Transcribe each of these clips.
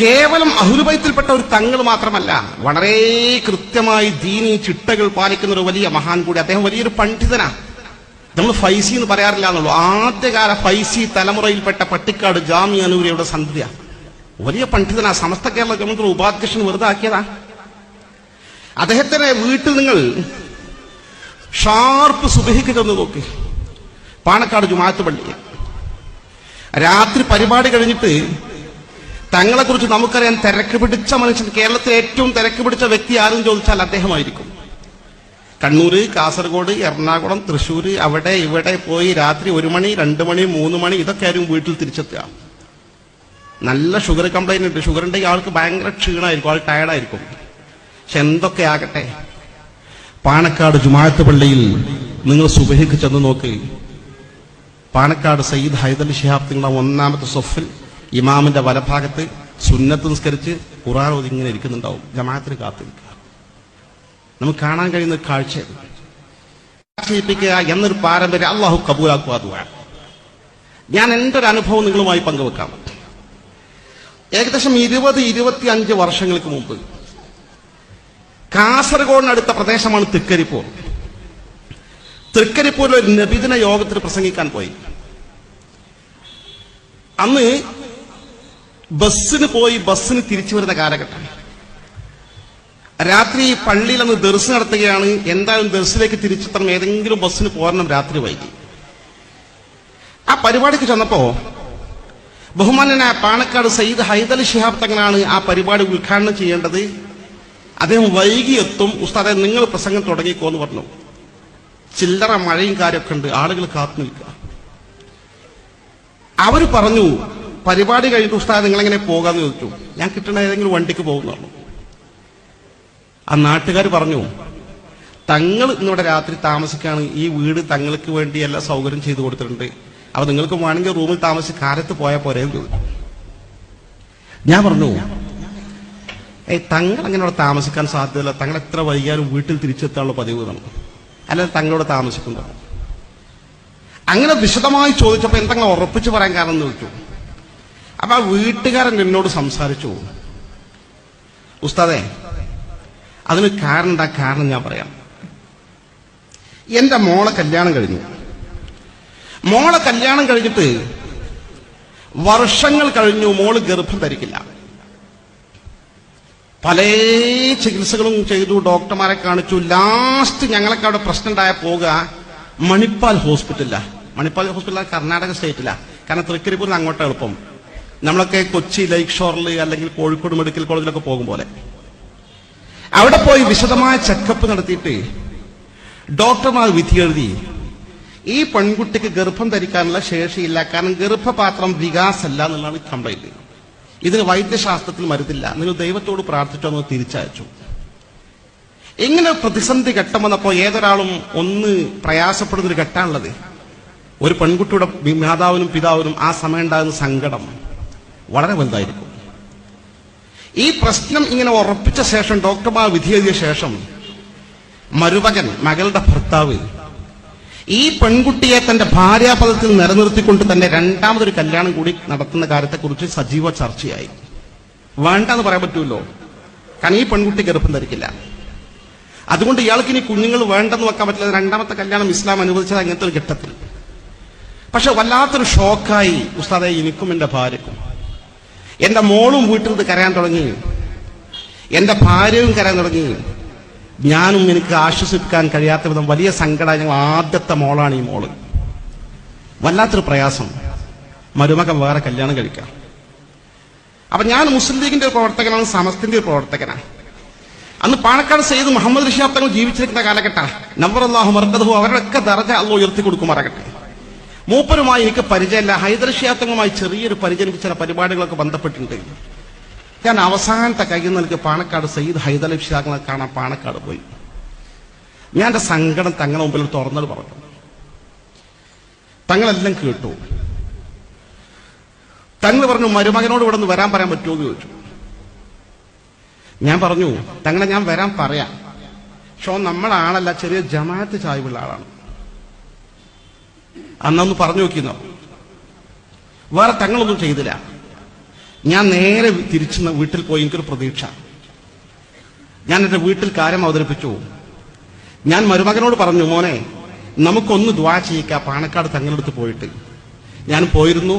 കേവലം അഹുലുബൈത്തിൽപ്പെട്ട ഒരു തങ്ങൾ മാത്രമല്ല വളരെ കൃത്യമായി ദീനി ചിട്ടകൾ പാലിക്കുന്ന ഒരു വലിയ മഹാൻ കൂടി അദ്ദേഹം വലിയൊരു പണ്ഡിതനാണ്. നമ്മൾ ഫൈസി എന്ന് പറയാറില്ല എന്നുള്ളൂ. ആദ്യകാല ഫൈസി തലമുറയിൽപ്പെട്ട പട്ടിക്കാട് ജാമി അനൂരിയുടെ സന്ധ്യ. വലിയ പണ്ഡിതനാ സമസ്ത കേരള ഗവൺമെന്റ് ഉപാധ്യക്ഷൻ വെറുതെ ആക്കിയതാ അദ്ദേഹത്തിന്റെ വീട്ടിൽ നിങ്ങൾ ഷാർപ്പ് സുബഹിക്ക് ചെന്ന് നോക്കി. പാണക്കാട് ജുമാഅത്ത് പള്ളി രാത്രി പരിപാടി കഴിഞ്ഞിട്ട് തങ്ങളെക്കുറിച്ച് നമുക്കറിയാൻ തിരക്ക് പിടിച്ച മനുഷ്യൻ കേരളത്തിലെ ഏറ്റവും തിരക്ക് പിടിച്ച വ്യക്തി ആരും ചോദിച്ചാൽ അദ്ദേഹമായിരിക്കും. കണ്ണൂര് കാസർഗോഡ് എറണാകുളം തൃശ്ശൂർ അവിടെ ഇവിടെ പോയി രാത്രി ഒരു മണി രണ്ട് മണി മൂന്ന് മണി ഇതൊക്കെ ആരും വീട്ടിൽ തിരിച്ചെത്തുക. നല്ല ഷുഗർ കംപ്ലൈന്റ് ഉണ്ട്. ഷുഗർ ഉണ്ടെങ്കിൽ ആൾക്ക് ഭയങ്കര ക്ഷീണമായിരിക്കും ആൾ ടയർഡായിരിക്കും പക്ഷെ എന്തൊക്കെ ആകട്ടെ? പാണക്കാട് ജുമാഅത്ത് പള്ളിയിൽ നിങ്ങൾ സുബഹിക്ക് ചെന്ന് നോക്ക്. പാണക്കാട് സയ്യിദ് ഹൈദലി ഷിഹാബ് നിങ്ങളെ ഒന്നാമത്തെ സൊഫിൽ ഇമാമിന്റെ വലഭാഗത്ത് സുന്നത്ത് നിസ്കരിച്ച് ഖുറാൻ ഒതുങ്ങനെ ഇരിക്കുന്നുണ്ടാവും. ജമാഅത്തിന് കാത്തിരിക്കുക. നമുക്ക് കാണാൻ കഴിയുന്ന കാഴ്ച ചെയ്യിപ്പിക്കുക എന്നൊരു പാരമ്പര്യം അള്ളാഹു കബൂലാക്കുക ദുആ. ഞാൻ എന്റെ ഒരു അനുഭവം നിങ്ങളുമായി പങ്കുവെക്കാം? ഏകദേശം ഇരുപത് ഇരുപത്തി അഞ്ച് വർഷങ്ങൾക്ക് മുമ്പ് കാസർഗോഡിനടുത്ത പ്രദേശമാണ് തൃക്കരിപ്പൂർ. തൃക്കരിപ്പൂരിൽ ഒരു നബിദിന യോഗത്തിൽ പ്രസംഗിക്കാൻ പോയി. അന്ന് ബസ്സിന് പോയി ബസ്സിന് തിരിച്ചു വരുന്ന കാലഘട്ടം. രാത്രി പള്ളിയിൽ അന്ന് ദർസ് നടത്തുകയാണ്. എന്തായാലും ദർസിലേക്ക് തിരിച്ചെത്തണം ഏതെങ്കിലും ബസ്സിന് പോരണം രാത്രി വൈകി. ആ പരിപാടിക്ക് ചെന്നപ്പോ ബഹുമാനനായ പാണക്കാട് സയ്യിദ് ഹൈദലി ഷിഹാബ് തങ്ങളാണ് ആ പരിപാടി ഉദ്ഘാടനം ചെയ്യേണ്ടത്. അദ്ദേഹം വൈകി എത്തും ഉസ്താദെ നിങ്ങൾ പ്രസംഗം തുടങ്ങിക്കോ എന്ന് പറഞ്ഞു. ചില്ലറ മഴയും കാര്യമൊക്കെ ഉണ്ട് ആളുകൾ കാത്തു നിൽക്കുക അവർ പറഞ്ഞു പരിപാടി കഴിഞ്ഞിട്ട് ഉസ്താദ് നിങ്ങൾ എങ്ങനെ പോകാന്ന് ചോദിച്ചു. ഞാൻ കിട്ടണ ഏതെങ്കിലും വണ്ടിക്ക് പോകുന്നു പറഞ്ഞു. ആ നാട്ടുകാർ പറഞ്ഞു തങ്ങൾ ഇന്നിവിടെ രാത്രി താമസിക്കാണ്. ഈ വീട് തങ്ങൾക്ക് വേണ്ടി എല്ലാ സൗകര്യം ചെയ്തു കൊടുത്തിട്ടുണ്ട്. അപ്പൊ നിങ്ങൾക്ക് വേണമെങ്കിൽ റൂമിൽ താമസിച്ച് കാലത്ത് പോയാൽ പോരെ ചോദിച്ചു. ഞാൻ പറഞ്ഞു ഏ തങ്ങൾ അങ്ങനെ അവിടെ താമസിക്കാൻ സാധ്യതയില്ല. തങ്ങൾ എത്ര വൈകിയാലും വീട്ടിൽ തിരിച്ചെത്താനുള്ള പതിവ് നമുക്ക് അല്ലാതെ തങ്ങളോട് താമസിക്കുന്നു അങ്ങനെ വിശദമായി ചോദിച്ചപ്പോൾ എന്തെങ്കിലും ഉറപ്പിച്ച് പറയാൻ കാരണം എന്ന് ചോദിച്ചു. അപ്പൊ ആ വീട്ടുകാരൻ എന്നോട് സംസാരിച്ചു. ഉസ്താദേ അതിന് കാരണം എന്താ? കാരണം ഞാൻ പറയാം. എന്റെ മോളെ കല്യാണം കഴിഞ്ഞു. മോളെ കല്യാണം കഴിഞ്ഞിട്ട് വർഷങ്ങൾ കഴിഞ്ഞു മോൾ ഗർഭം ധരിക്കില്ല. പല ചികിത്സകളും ചെയ്തു ഡോക്ടർമാരെ കാണിച്ചു. ലാസ്റ്റ് ഞങ്ങളൊക്കെ അവിടെ പ്രശ്നം ഉണ്ടായ പോവുക മണിപ്പാൽ ഹോസ്പിറ്റലാ മണിപ്പാൽ ഹോസ്പിറ്റൽ കർണാടക സ്റ്റേറ്റിലാ. കാരണം തൃക്കരിപ്പൂരിൽ അങ്ങോട്ട് എളുപ്പം. നമ്മളൊക്കെ കൊച്ചി ലൈക്ക് ഷോറിൽ അല്ലെങ്കിൽ കോഴിക്കോട് മെഡിക്കൽ കോളേജിലൊക്കെ പോകും പോലെ. അവിടെ പോയി വിശദമായ ചെക്കപ്പ് നടത്തിയിട്ട് ഡോക്ടർമാർ വിധി എഴുതി ഈ പെൺകുട്ടിക്ക് ഗർഭം ധരിക്കാനുള്ള ശേഷിയില്ല. കാരണം ഗർഭപാത്രം വികാസല്ല എന്നുള്ളതാണ് കംപ്ലൈന്റ് ഇതിന് വൈദ്യശാസ്ത്രത്തിൽ മരുന്നില്ല. നിങ്ങൾ ദൈവത്തോട് പ്രാർത്ഥിച്ചോ തിരിച്ചയച്ചു. എങ്ങനെ പ്രതിസന്ധി ഘട്ടം വന്നപ്പോൾ ഏതൊരാളും ഒന്ന് പ്രയാസപ്പെടുന്ന ഒരു ഘട്ടമാണുള്ളത് ഒരു പെൺകുട്ടിയുടെ മാതാവിനും പിതാവിനും ആ സമയം ഉണ്ടാകുന്ന സങ്കടം. വളരെ വലുതായിരിക്കും. ഈ പ്രശ്നം ഇങ്ങനെ ഉറപ്പിച്ച ശേഷം ഡോക്ടർമാർ വിധി എഴുതിയ ശേഷം മരുമകൻ മകളുടെ ഭർത്താവ് ഈ പെൺകുട്ടിയെ തന്റെ ഭാര്യാപദത്തിൽ നിലനിർത്തിക്കൊണ്ട് തന്നെ രണ്ടാമതൊരു കല്യാണം കൂടി നടത്തുന്ന കാര്യത്തെക്കുറിച്ച് സജീവ ചർച്ചയായി. വേണ്ടെന്ന് പറയാൻ പറ്റുമല്ലോ കാരണം ഈ പെൺകുട്ടി ഗർഭം ധരിക്കില്ല. അതുകൊണ്ട് ഇയാൾക്ക് ഇനി കുഞ്ഞുങ്ങൾ വേണ്ടെന്ന് വെക്കാൻ പറ്റില്ല. രണ്ടാമത്തെ കല്യാണം ഇസ്ലാം അനുവദിച്ചത് അങ്ങനത്തെ ഒരു ഘട്ടത്തിൽ. പക്ഷെ വല്ലാത്തൊരു ഷോക്കായി ഉസ്താദെ എനിക്കും എന്റെ ഭാര്യക്കും. എന്റെ മോളും വീട്ടിൽ കരയാൻ തുടങ്ങി. എന്റെ ഭാര്യയും കരയാൻ തുടങ്ങി. ഞാനും എനിക്ക് ആശ്വസിപ്പിക്കാൻ കഴിയാത്ത വിധം വലിയ സങ്കടം ഞങ്ങൾ ആദ്യത്തെ മോളാണ് ഈ മോൾ. വല്ലാത്തൊരു പ്രയാസം. മരുമകൻ വേറെ കല്യാണം കഴിക്കാം. അപ്പൊ ഞാൻ മുസ്ലിം ലീഗിന്റെ ഒരു പ്രവർത്തകനാണ് സമസ്തിന്റെ ഒരു പ്രവർത്തകനാണ്. അന്ന് പാണക്കാട് സെയ്ത് മുഹമ്മദ് ഋഷാബ് തങ്ങൾ ജീവിച്ചിരിക്കുന്ന കാലഘട്ടം നമ്പർ അള്ളാഹു മർക്കദഹു അവരുടെയൊക്കെ ദർജ അള്ളു ഉയർത്തി കൊടുക്കുമാറാകട്ടെ മൂപ്പരുമായി എനിക്ക് പരിചയമില്ല. ഹൈദർ ചെറിയൊരു പരിചയം എനിക്ക് ചില പരിപാടികളൊക്കെ ബന്ധപ്പെട്ടിട്ടുണ്ട്. ഞാൻ അവസാനത്തെ കയ്യിൽ എനിക്ക് പാണക്കാട് സയ്യിദ് ഹൈദർ ഷിഹാബിനെ കാണാൻ പാണക്കാട് പോയി. ഞാൻ എന്റെ സങ്കടം തങ്ങളുടെ മുമ്പിൽ തുറന്നത് പറഞ്ഞു. തങ്ങളെല്ലാം കേട്ടു. തങ്ങൾ പറഞ്ഞു മരുമകനോട് ഇവിടെ നിന്ന് വരാൻ പറയാൻ പറ്റുമോ? എന്ന് ചോദിച്ചു. ഞാൻ പറഞ്ഞു തങ്ങളെ ഞാൻ വരാൻ പറയാം. പക്ഷോ നമ്മളാണല്ല ചെറിയ ജമാഅത്ത് ചായ്വുള്ള ആളാണ്. അന്നൊന്ന് പറഞ്ഞു നോക്കിയെന്നോ? വേറെ തങ്ങളൊന്നും ചെയ്തില്ല. ഞാൻ നേരെ തിരിച്ച് വീട്ടിൽ പോയി എനിക്കൊരു പ്രതീക്ഷ. ഞാൻ എന്റെ വീട്ടിൽ കാര്യം അവതരിപ്പിച്ചു. ഞാൻ മരുമകനോട് പറഞ്ഞു മോനെ നമുക്കൊന്ന് ദ്വാ ചെയ്യിക്ക. പാണക്കാട് തങ്ങളെടുത്ത് പോയിട്ട്. ഞാൻ പോയിരുന്നു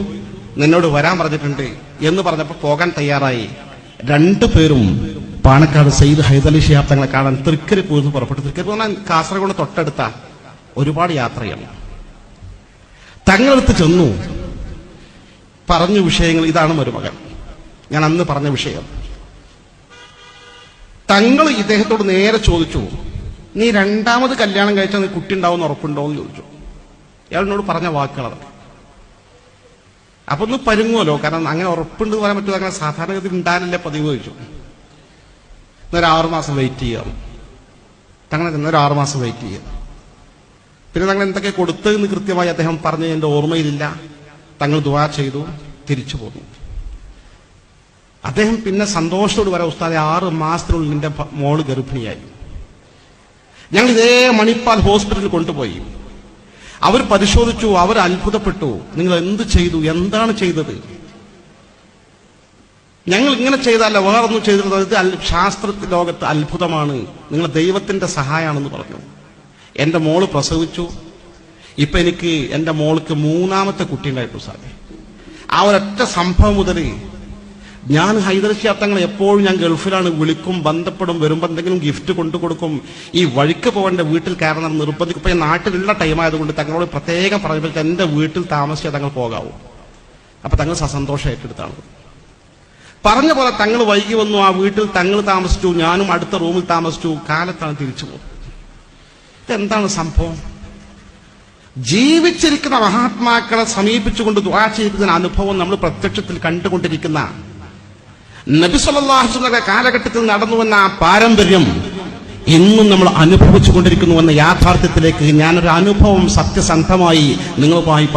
നിന്നോട് വരാൻ പറഞ്ഞിട്ടുണ്ട് എന്ന് പറഞ്ഞപ്പോൾ പോകാൻ തയ്യാറായി. രണ്ടു പേരും പാണക്കാട് സെയ്ദ് ഹൈദലി ശിഹാബ് തങ്ങളെ കാണാൻ തൃക്കരി പോയിരുന്നു പുറപ്പെട്ടു. തൃക്കരിപ്പൂർ കാസർഗോഡ് തൊട്ടടുത്ത ഒരുപാട് യാത്രയാണ്. തങ്ങളെടുത്ത് ചെന്നു. പറഞ്ഞു വിഷയങ്ങൾ ഇതാണ് മരുമകൻ. ഞാൻ അന്ന് പറഞ്ഞ വിഷയം. തങ്ങൾ ഇദ്ദേഹത്തോട് നേരെ ചോദിച്ചു നീ രണ്ടാമത് കല്യാണം കഴിച്ചാൽ നീ കുട്ടി ഉണ്ടാവും ഉറപ്പുണ്ടോ എന്ന് ചോദിച്ചു. ഇയാളിനോട് പറഞ്ഞ വാക്കുകളത് അപ്പൊ ഒന്ന് പരുങ്ങുമല്ലോ കാരണം അങ്ങനെ ഉറപ്പുണ്ട് പറയാൻ പറ്റുമോ അങ്ങനെ സാധാരണഗതി ഉണ്ടാകാനല്ലേ പതിവ് ചോദിച്ചു. എന്നൊരു ആറു മാസം വെയിറ്റ് ചെയ്യാം. തങ്ങളെ എന്നൊരു ആറുമാസം വെയിറ്റ് ചെയ്യാം. പിന്നെ തങ്ങൾ എന്തൊക്കെ കൊടുത്തതെന്ന് കൃത്യമായി അദ്ദേഹം പറഞ്ഞു എന്റെ ഓർമ്മയിലില്ല. തങ്ങൾ ദുവാ ചെയ്തു തിരിച്ചു പോന്നു. അദ്ദേഹം പിന്നെ സന്തോഷത്തോട് വരാം ഉസ്താദെ ആറ് മാസത്തിനുള്ളിൽ നിന്റെ മോൾ ഗർഭിണിയായി. ഞങ്ങൾ ഇതേ മണിപ്പാൽ ഹോസ്പിറ്റലിൽ കൊണ്ടുപോയി. അവർ പരിശോധിച്ചു അവർ അത്ഭുതപ്പെട്ടു. നിങ്ങൾ എന്ത് ചെയ്തു എന്താണ് ചെയ്തത്? ഞങ്ങൾ ഇങ്ങനെ ചെയ്താലോ വേറൊന്നും ചെയ്തിരുന്നത് ശാസ്ത്ര ലോകത്ത് അത്ഭുതമാണ്. നിങ്ങൾ ദൈവത്തിന്റെ സഹായമാണെന്ന് പറഞ്ഞു. എന്റെ മോൾ പ്രസവിച്ചു. ഇപ്പൊ എനിക്ക് എന്റെ മോൾക്ക് മൂന്നാമത്തെ കുട്ടി ഉണ്ടായിട്ടു സാറേ ആ ഒരൊറ്റ സംഭവം മുതൽ ഞാൻ ഹൈദർശാബ്ദങ്ങൾ എപ്പോഴും ഞാൻ ഗൾഫിലാണ് വിളിക്കും ബന്ധപ്പെടും വരുമ്പോൾ എന്തെങ്കിലും ഗിഫ്റ്റ് കൊണ്ടു കൊടുക്കും. ഈ വഴിക്ക് പോകേണ്ട വീട്ടിൽ കയറണം നിർബന്ധിക്കും. ഇപ്പൊ നാട്ടിലുള്ള ടൈം ആയതുകൊണ്ട് തങ്ങളോട് പ്രത്യേകം പറഞ്ഞപ്പോൾ എന്റെ വീട്ടിൽ താമസിച്ചാൽ തങ്ങൾ പോകാവൂ. അപ്പൊ തങ്ങൾ സസന്തോഷം ഏറ്റെടുത്താണ്. പറഞ്ഞ പോലെ തങ്ങൾ വൈകി വന്നു ആ വീട്ടിൽ തങ്ങൾ താമസിച്ചു ഞാനും അടുത്ത റൂമിൽ താമസിച്ചു കാലത്താണ് തിരിച്ചു പോകുന്നത്. ഇതെന്താണ് സംഭവം? ജീവിച്ചിരിക്കുന്ന മഹാത്മാക്കളെ സമീപിച്ചുകൊണ്ട് ദ്വാ ചെയ്തതിന് അനുഭവം നമ്മൾ പ്രത്യക്ഷത്തിൽ കണ്ടുകൊണ്ടിരിക്കുന്ന നബി സല്ലല്ലാഹു അലൈഹി വസല്ലമയുടെ കാലഘട്ടത്തിൽ നടന്നുവെന്ന ആ പാരമ്പര്യം ഇന്നും നമ്മൾ അനുഭവിച്ചുകൊണ്ടിരിക്കുന്നു എന്ന യാഥാർത്ഥ്യത്തിലേക്ക് ഞാനൊരു അനുഭവം സത്യസന്ധമായി നിങ്ങളുമായി